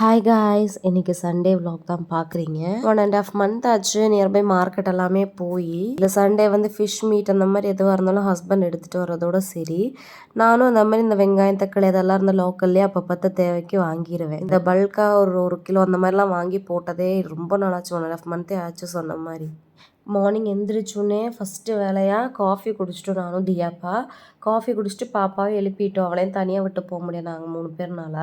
Hi guys இன்னைக்கு Sunday vlog தான் பார்க்குறீங்க ஒன் அண்ட் ஆஃப் மந்த் ஆச்சு. நியர்பை மார்க்கெட் எல்லாமே போய். இந்த சண்டே வந்து ஃபிஷ் மீட் அந்த மாதிரி எதுவாக இருந்தாலும் ஹஸ்பண்ட் எடுத்துகிட்டு வரதோட சரி. நானும் அந்த மாதிரி இந்த வெங்காயம் தக்காளி இதெல்லாம் இருந்த லோக்கல்லே அப்போ பார்த்த தேவைக்கு வாங்கிடுவேன் இந்த பல்காக ஒரு ஒரு கிலோ அந்த மாதிரிலாம் வாங்கி போட்டதே ரொம்ப நாளாச்சு. ஒன் அண்ட் ஆஃப் மந்த்தே ஆச்சு சொன்ன மாதிரி. மார்னிங் எந்திரிச்சோன்னே ஃபஸ்ட்டு வேலையாக காஃபி குடிச்சிட்டோம் நானும் தியாப்பா. காஃபி குடிச்சிட்டு பாப்பாவை எழுப்பிட்டோம். அவளையும் தனியாக விட்டு போக முடியாது நாங்கள் மூணு பேர்னால.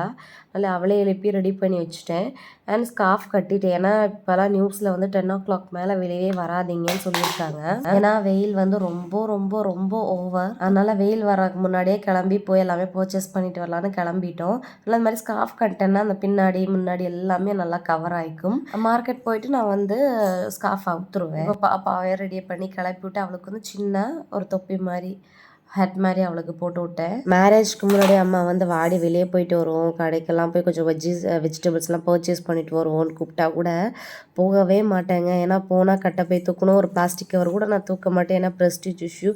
அதில் அவளே எழுப்பி ரெடி பண்ணி வச்சுட்டேன். அண்ட் ஸ்கார்ஃப் கட்டிட்டேன். ஏன்னா இப்போலாம் நியூஸில் வந்து டென் ஓ கிளாக் மேலே வெளியே வராதீங்கன்னு சொல்லியிருக்காங்க. ஏன்னா வெயில் வந்து ரொம்ப ரொம்ப ரொம்ப ஓவர் அதனால் வெயில் வரக்கு முன்னாடியே கிளம்பி போய் எல்லாமே பர்ச்சேஸ் பண்ணிட்டு வரலான்னு கிளம்பிட்டோம். அதனால் இந்த மாதிரி ஸ்கார்ஃப் கட்டேன்னா அந்த பின்னாடி முன்னாடி எல்லாமே நல்லா கவர் ஆகிக்கும் மார்க்கெட் போயிட்டு நான் வந்து ஸ்கார்ஃப் அவுத்துருவேன். பாப்பாவே ரெடி பண்ணி கிளப்பி விட்டு அவளுக்கு வந்து சின்ன ஒரு தொப்பி மாதிரி ஹெட் மாதிரி அவளுக்கு போட்டு விட்டேன். மேரேஜ்க்கு முன்னாடி அம்மா வந்து வாடி வெளியே போயிட்டு வருவோம். கடைக்கெல்லாம் போய் கொஞ்சம் வெஜ்ஜிஸ் வெஜிடபிள்ஸ்லாம் பர்ச்சேஸ் பண்ணிட்டு வருவோம்னு கூப்பிட்டா கூட போகவே மாட்டேங்க. ஏன்னா போனால் கட்டை போய் தூக்கணும் ஒரு பிளாஸ்டிக் கவர் கூட நான் தூக்க மாட்டேன். ஏன்னா ப்ரெஸ்டிஜ் இஷ்யூ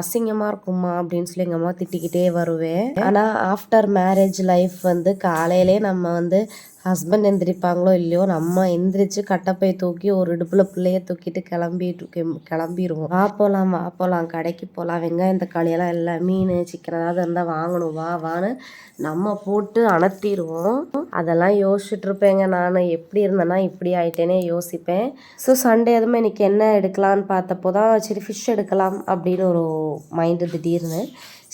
அசிங்கமாக இருக்குமா அப்படின்னு சொல்லி எங்கள் அம்மா திட்டிக்கிட்டே வருவேன். ஆனால் ஆஃப்டர் மேரேஜ் லைஃப் வந்து காலையிலே நம்ம வந்து ஹஸ்பண்ட் எந்திரிப்பாங்களோ இல்லையோ நம்ம எந்திரிச்சு கட்டப்பை தூக்கி ஒரு இடுப்புல பிள்ளைய தூக்கிட்டு கிளம்பிட்டு கிளம்பிடுவோம் வா போகலாம் வா போகலாம் கடைக்கு போகலாம் வெங்காயம் தக்காளியெல்லாம் எல்லாம் மீன் சிக்கன் ஏதாவது இருந்தால் வாங்கணும். வா வான்னு நம்ம போட்டு அணத்திடுவோம் அதெல்லாம் யோசிச்சுட்டு இருப்பேங்க நான். எப்படி இருந்தேன்னா இப்படி ஆயிட்டேனே யோசிப்பேன். ஸோ சண்டே எதுவுமே இன்னைக்கு என்ன எடுக்கலான்னு பார்த்தப்போ தான் சரி ஃபிஷ் எடுக்கலாம் அப்படின்னு ஒரு மைண்டு திடீர்னு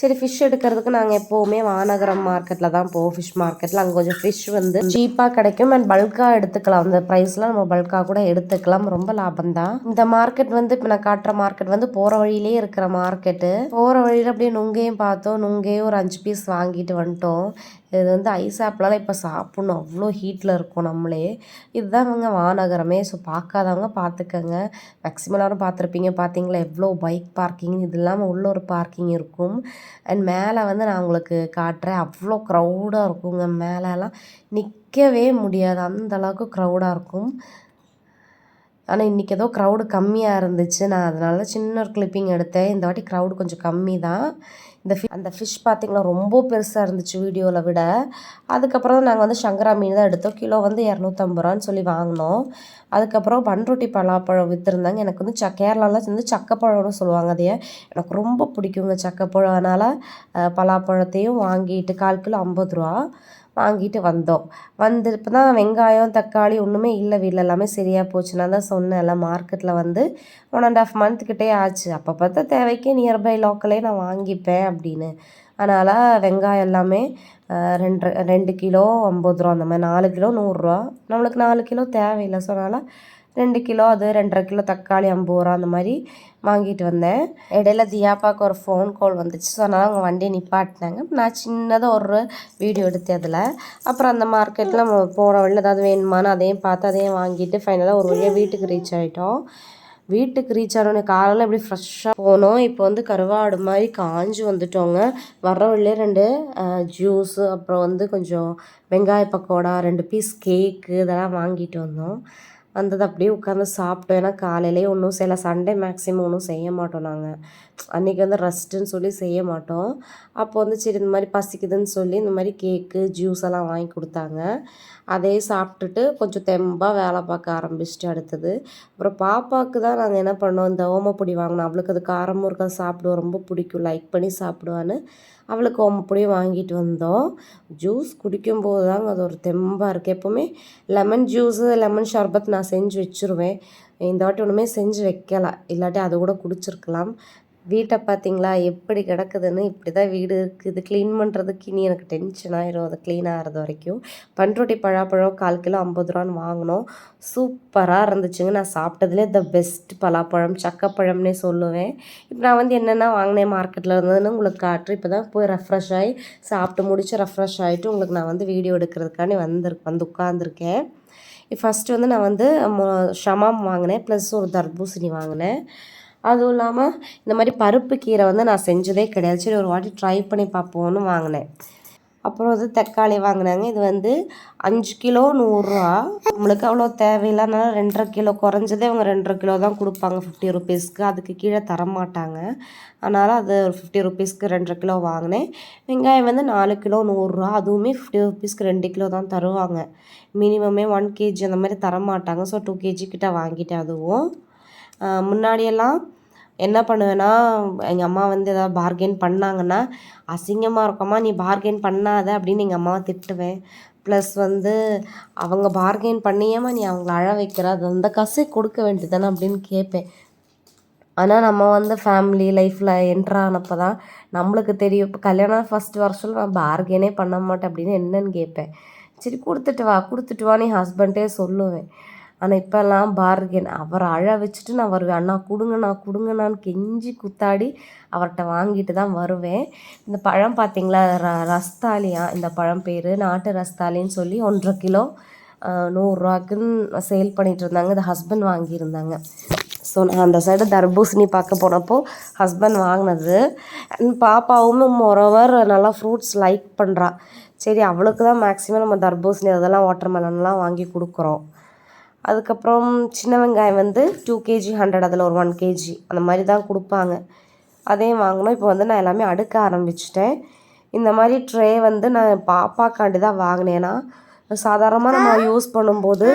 சரி ஃபிஷ் எடுக்கிறதுக்கு நாங்கள் எப்போவுமே வானகரம் மார்க்கெட்டில் தான் போவோம். ஃபிஷ் மார்க்கெட்டில் அங்கே கொஞ்சம் ஃபிஷ் வந்து சீப்பாக கிடைக்கும். அண்ட் பல்காக எடுத்துக்கலாம். அந்த ப்ரைஸ்லாம் நம்ம பல்காக கூட எடுத்துக்கலாம். ரொம்ப லாபம் தான். இந்த மார்க்கெட் வந்து இப்போ நான் காட்டுற மார்க்கெட் வந்து போகிற வழியிலே இருக்கிற மார்க்கெட்டு போகிற வழியில் அப்படியே நுங்கையும் பார்த்தோம். நுங்கையும் ஒரு அஞ்சு பீஸ் வாங்கிட்டு வந்துட்டோம். இது வந்து ஐஸ் ஆப்பிளலாம் இப்போ சாப்பிட்ணும். அவ்வளோ ஹீட்டில் இருக்கும் நம்மளே. இதுதான் இவங்க மாநகரமே. ஸோ பார்க்காதவங்க பார்த்துக்கங்க. மேக்ஸிமம் எல்லாரும் பார்த்துருப்பீங்க. பார்த்தீங்களா? எவ்வளோ பைக் பார்க்கிங் இது இல்லாமல் உள்ள ஒரு பார்க்கிங் இருக்கும். அண்ட் மேலே வந்து நான் உங்களுக்கு காட்டுறேன். அவ்வளோ க்ரௌடாக இருக்குங்க. மேலெலாம் நிற்கவே முடியாது. அந்த அளவுக்கு க்ரௌடாக இருக்கும். ஆனால் இன்றைக்கி ஏதோ க்ரௌடு கம்மியாக இருந்துச்சு. நான் அதனால சின்ன ஒரு கிளிப்பிங் எடுத்தேன். இந்த வாட்டி க்ரௌடு கொஞ்சம் கம்மி தான் இந்த ஃபி அந்த ஃபிஷ் பார்த்திங்கனா ரொம்ப பெருசாக இருந்துச்சு வீடியோவில் விட. அதுக்கப்புறம் நாங்கள் வந்து சங்கரா மீன் தான் எடுத்தோம். கிலோ வந்து இரநூத்தம்பது ரூபான்னு சொல்லி வாங்கினோம். அதுக்கப்புறம் பன்ரொட்டி பலாப்பழம் விற்றுருந்தாங்க எனக்கு வந்து ச கேரளாவில் வந்து சக்கப்பழம்னு சொல்லுவாங்க அதையே. எனக்கு ரொம்ப பிடிக்குங்க சக்கப்பழம். அதனால் பலாப்பழத்தையும் வாங்கிட்டு கால் கிலோ ஐம்பது ரூபா. வாங்கிட்டு வந்தோம். வந்து இப்போ தான் வெங்காயம் தக்காளி ஒன்றுமே இல்லை வீட்டில் எல்லாமே சரியாக போச்சு. நான் தான் சொன்னேன் எல்லாம் மார்க்கெட்டில் வந்து ஒன் அண்ட் ஆஃப் மந்த்கிட்டே ஆச்சு. அப்போ பார்த்தா தேவைக்கு நியர்பை லோக்கலே நான் வாங்கிப்பேன் அப்படின்னு. அதனால் வெங்காயம் எல்லாமே ரெண்டு ரெண்டு கிலோ ஐம்பது ரூபா அந்த மாதிரி நாலு கிலோ நூறுரூவா நம்மளுக்கு நாலு கிலோ தேவையில்லை. ஸோ அதனால் ரெண்டு கிலோ அது ரெண்டரை கிலோ தக்காளி ஐம்பது ரூபா அந்த மாதிரி வாங்கிட்டு வந்தேன். இடையில தியாப்பாவுக்கு ஒரு ஃபோன் கால் வந்துச்சு. ஸோ அதனால் அவங்க வண்டியை நிப்பாட்டினாங்க. நான் சின்னதாக ஒரு வீடியோ எடுத்தேன் அதில். அப்புறம் அந்த மார்க்கெட்டில் நம்ம போகிற வழியில் ஏதாவது வேணுமான்னு அதையும் பார்த்து அதையும் வாங்கிட்டு ஃபைனலாக ஒரு வழியாக வீட்டுக்கு ரீச் ஆகிட்டோம் வீட்டுக்கு ரீச் ஆனோடனே காலையில் இப்படி ஃப்ரெஷ்ஷாக போனோம். இப்போ வந்து கருவாடு மாதிரி காஞ்சு வந்துட்டோங்க. வர்ற வழியிலே ரெண்டு ஜூஸு அப்புறம் வந்து கொஞ்சம் வெங்காய பக்கோடா ரெண்டு பீஸ் கேக்கு இதெல்லாம் வாங்கிட்டு வந்தோம். வந்தது. அப்படியே உட்காந்து சாப்பிட்டோம். ஏன்னா காலையிலே ஒன்றும் சில சண்டே மேக்ஸிமம் ஒன்றும் செய்ய மாட்டோம் நாங்கள் அன்றைக்கி வந்து ரெஸ்ட்டுன்னு சொல்லி செய்ய மாட்டோம். அப்போ வந்து சரி இந்த மாதிரி பசிக்குதுன்னு சொல்லி இந்த மாதிரி கேக்கு ஜூஸ் எல்லாம் வாங்கி கொடுத்தாங்க. அதையே சாப்பிட்டுட்டு கொஞ்சம் தெம்பாக வேலை பார்க்க ஆரம்பிச்சிட்டு அடுத்தது. அப்புறம் பாப்பாவுக்கு தான் நாங்கள் என்ன பண்ணோம்? இந்த ஓமப்பொடி வாங்கினோம். அவளுக்கு அது காரமும் இருக்கா சாப்பிடுவோம் ரொம்ப பிடிக்கும். லைக் பண்ணி சாப்பிடுவான்னு. அவளுக்கு ஓமப்பொடியும் வாங்கிட்டு வந்தோம். ஜூஸ் குடிக்கும்போது தாங்க அது ஒரு தெம்பாக இருக்குது எப்போவுமே லெமன் ஜூஸு லெமன் ஷர்பத் நான் செஞ்சு வச்சுருவேன். இந்த வாட்டி ஒன்றுமே செஞ்சு வைக்கலை. இல்லாட்டி அது கூட குடிச்சிருக்கலாம். வீட்டை பார்த்தீங்களா எப்படி கிடக்குதுன்னு இப்படி தான் வீடு இருக்குது. க்ளீன் பண்ணுறதுக்கு இனி எனக்கு டென்ஷன் ஆயிரும். அது க்ளீன் ஆகிறது வரைக்கும். பண்ருட்டி பழாப்பழம் கால் கிலோ ஐம்பது ரூபான்னு வாங்கினோம். சூப்பராக இருந்துச்சுங்க. நான் சாப்பிட்டதுலே த பெஸ்ட் பலாப்பழம் சக்கப்பழம்னே சொல்லுவேன். இப்போ நான் வந்து என்னென்ன வாங்கினேன் மார்க்கெட்டில் இருந்ததுன்னு உங்களுக்கு காட்டுறேன். இப்போ தான் போய் ரெஃப்ரெஷ் ஆகி சாப்பிட்டு முடிச்சு ரெஃப்ரெஷ் ஆகிட்டு உங்களுக்கு நான் வந்து வீடியோ எடுக்கிறதுக்காண்டி வந்துரு வந்து உட்காந்துருக்கேன் ஃபஸ்ட்டு வந்து நான் வந்து ஷமாம் வாங்கினேன். ப்ளஸ் ஒரு தர்பூசணி வாங்கினேன். அதுவும் இல்லாமல் இந்த மாதிரி பருப்பு கீரை வந்து நான் செஞ்சதே கிடையாது. சரி ஒரு வாட்டி ட்ரை பண்ணி பார்ப்போம்னு வாங்கினேன். அப்புறம் வந்து தக்காளி வாங்கினாங்க. இது வந்து அஞ்சு கிலோ நூறுரூவா. நம்மளுக்கு அவ்வளோ தேவையில்லைனால ரெண்டரை கிலோ குறைஞ்சதே அவங்க ரெண்டரை கிலோ தான் கொடுப்பாங்க ஃபிஃப்டி ருபீஸ்க்கு அதுக்கு கீழே தர மாட்டாங்க அதனால் அது ஒரு ஃபிஃப்டி ருபீஸ்க்கு ரெண்டரை கிலோ வாங்கினேன். வெங்காயம் வந்து நாலு கிலோ நூறுரூவா. அதுவுமே ஃபிஃப்டி ருபீஸ்க்கு ரெண்டு கிலோ தான் தருவாங்க. மினிமமே ஒன் கேஜி அந்த மாதிரி தர மாட்டாங்க ஸோ டூ கேஜி கிட்ட வாங்கிட்டேன் அதுவும். முன்னாடியெல்லாம் என்ன பண்ணுவேன்னா எங்கள் அம்மா வந்து எதாவது பார்கெயின் பண்ணாங்கன்னா அசிங்கமாக இருக்கம்மா நீ பார்கெயின் பண்ணாத அப்படின்னு எங்கள் அம்மாவை திட்டுவேன். ப்ளஸ் வந்து அவங்க பார்கெயின் பண்ணியேம்மா நீ அவங்கள அழ வைக்கிற அது அந்த காசே கொடுக்க வேண்டியதானே அப்படின்னு கேட்பேன். ஆனால் நம்ம வந்து ஃபேமிலி லைஃப்பில் என்ட்ரு ஆனப்போ தான் நம்மளுக்கு தெரியும். இப்போ கல்யாணம் ஃபஸ்ட் வருஷம் நான் பார்கெனே பண்ண மாட்டேன் அப்படின்னு என்னன்னு கேட்பேன். சரி கொடுத்துட்டு வா கொடுத்துட்டு வா நீ ஹஸ்பண்டே சொல்லுவேன். ஆனால் இப்போல்லாம் பார்கென் அவரை அழ வச்சுட்டு நான் வருவேன். அண்ணா கொடுங்கண்ணா கொடுங்கண்ணான்னு கெஞ்சி குத்தாடி அவர்கிட்ட வாங்கிட்டு தான் வருவேன். இந்த பழம் பார்த்தீங்களா ர ரஸ்தாலியா இந்த பழம் பேர் நாட்டு ரஸ்தாலின்னு சொல்லி ஒன்றரை கிலோ நூறுரூவாக்குன்னு சேல் பண்ணிகிட்டு இருந்தாங்க. இந்த ஹஸ்பண்ட் வாங்கியிருந்தாங்க. ஸோ நான் அந்த சைடு தர்பூசணி பார்க்க போனப்போ ஹஸ்பண்ட் வாங்கினது. அண்ட் பாப்பாவும் மொரவர் நல்லா ஃப்ரூட்ஸ் லைக் பண்ணுறா சரி அவளுக்கு தான் மேக்ஸிமம் நம்ம தர்பூசணி அதெல்லாம் வாட்டர் மெலன்லாம் வாங்கி கொடுக்குறோம். அதுக்கப்புறம் சின்ன வெங்காயம் வந்து டூ கேஜி ஹண்ட்ரட் அதில் ஒரு ஒன் கேஜி அந்த மாதிரி தான் கொடுப்பாங்க. அதையும் வாங்கினோம் இப்போ வந்து நான் எல்லாமே அடுக்க ஆரம்பிச்சிட்டேன். இந்த மாதிரி ட்ரே வந்து நான் பாப்பாக்காண்டி தான் வாங்கினேன்னா சாதாரணமாக நம்ம யூஸ் பண்ணும்போது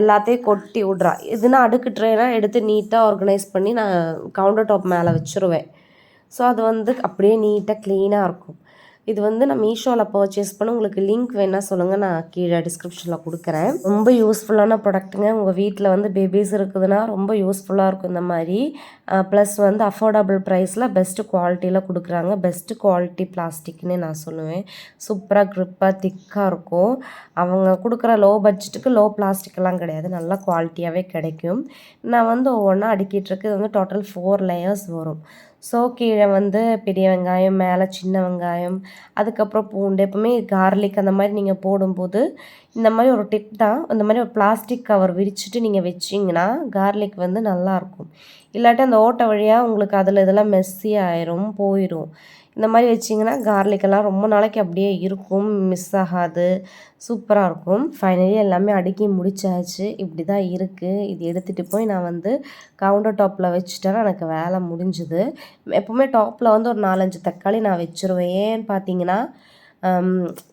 எல்லாத்தையும் கொட்டி விட்றா. இதுனா அடுக்கு ட்ரேனா எடுத்து நீட்டாக ஆர்கனைஸ் பண்ணி நான் கவுண்டர் டாப் மேலே வச்சுருவேன். ஸோ அது வந்து அப்படியே நீட்டாக க்ளீனாக இருக்கும். இது வந்து நான் மீஷோவில் பர்ச்சேஸ் பண்ண உங்களுக்கு லிங்க் வேணால் சொல்லுங்கள் நான் கீழே டிஸ்கிரிப்ஷனில் கொடுக்குறேன். ரொம்ப யூஸ்ஃபுல்லான ப்ராடக்ட்டுங்க உங்கள் வீட்டில் வந்து பேபிஸ் இருக்குதுன்னா ரொம்ப யூஸ்ஃபுல்லாக இருக்கும் இந்த மாதிரி. ப்ளஸ் வந்து அஃபோர்டபுள் ப்ரைஸில் பெஸ்ட்டு குவாலிட்டியில் கொடுக்குறாங்க. பெஸ்ட்டு குவாலிட்டி பிளாஸ்டிக்னு நான் சொல்லுவேன். சூப்பராக க்ரிப்பாக திக்காக இருக்கும். அவங்க கொடுக்குற லோ பட்ஜெட்டுக்கு லோ பிளாஸ்டிக்லாம் கிடையாது. நல்லா குவாலிட்டியாகவே கிடைக்கும். நான் வந்து ஒவ்வொன்றா அடுக்கிட்டு இது வந்து டோட்டல் ஃபோர் லேயர்ஸ் வரும். ஸோ கீழே வந்து பெரிய வெங்காயம் மேலே சின்ன வெங்காயம் அதுக்கப்புறம் பூண்டு எப்பவுமே கார்லிக் அந்த மாதிரி நீங்கள் போடும்போது இந்த மாதிரி ஒரு டிப் தான். இந்த மாதிரி ஒரு பிளாஸ்டிக் கவர் விரிச்சிட்டு நீங்கள் வச்சிங்கன்னா கார்லிக் வந்து நல்லாயிருக்கும் இல்லாட்டி அந்த ஓட்டை வழியாக உங்களுக்கு அதில் இதெல்லாம் மெஸ்ஸி ஆயிரும் போயிடும் இந்த மாதிரி வச்சிங்கன்னா கார்லிக்கெல்லாம் ரொம்ப நாளைக்கு அப்படியே இருக்கும் மிஸ் ஆகாது சூப்பராக இருக்கும். ஃபைனலி எல்லாமே அடுக்கி முடிச்சாச்சு. இப்படி தான் இருக்குது இது எடுத்துகிட்டு போய் நான் வந்து கவுண்டர் டாப்பில் வச்சுட்டேன்னா எனக்கு வேலை முடிஞ்சுது. எப்போவுமே டாப்பில் வந்து ஒரு நாலஞ்சு தக்காளி நான் வச்சுருவேன். ஏன்னு பார்த்தீங்கன்னா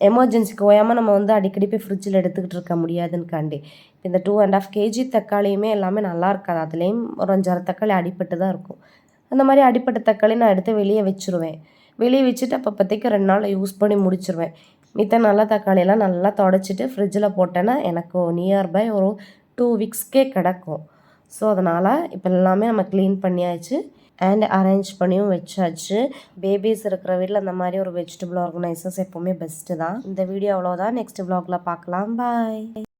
எமர்ஜென்சிக்கு ஓயாமல் நம்ம வந்து அடிக்கடி போய் ஃப்ரிட்ஜில் எடுத்துக்கிட்டு இருக்க முடியாதுன்னுக்காண்டி. இந்த டூ அண்ட் ஆஃப் கேஜி தக்காளியுமே எல்லாமே நல்லா இருக்காது. அதுலேயும் ஒரு அஞ்சாறு தக்காளி அடிப்பட்டு தான் இருக்கும். அந்த மாதிரி அடிப்பட்ட தக்காளி நான் எடுத்து வெளியே வச்சுருவேன். வெளியே வச்சுட்டு அப்பப்போதைக்கு ரெண்டு நாள் யூஸ் பண்ணி முடிச்சிருவேன். மித்த நல்ல தக்காளியெல்லாம் நல்லா தொடச்சிட்டு ஃப்ரிட்ஜில் போட்டேன்னா எனக்கு நியர்பை ஒரு டூ வீக்ஸ்க்கே கிடக்கும். ஸோ அதனால் இப்போ எல்லாமே நம்ம க்ளீன் பண்ணியாச்சு. அண்ட் அரேஞ்ச் பண்ணியும் வச்சாச்சு. பேபிஸ் இருக்கிற வீட்டில் அந்த மாதிரி ஒரு வெஜிடபிள் ஆர்கனைசர்ஸ் எப்போவுமே பெஸ்ட்டு தான். இந்த வீடியோ அவ்வளோதான் நெக்ஸ்ட் வ்ளாகில் பார்க்கலாம் பாய்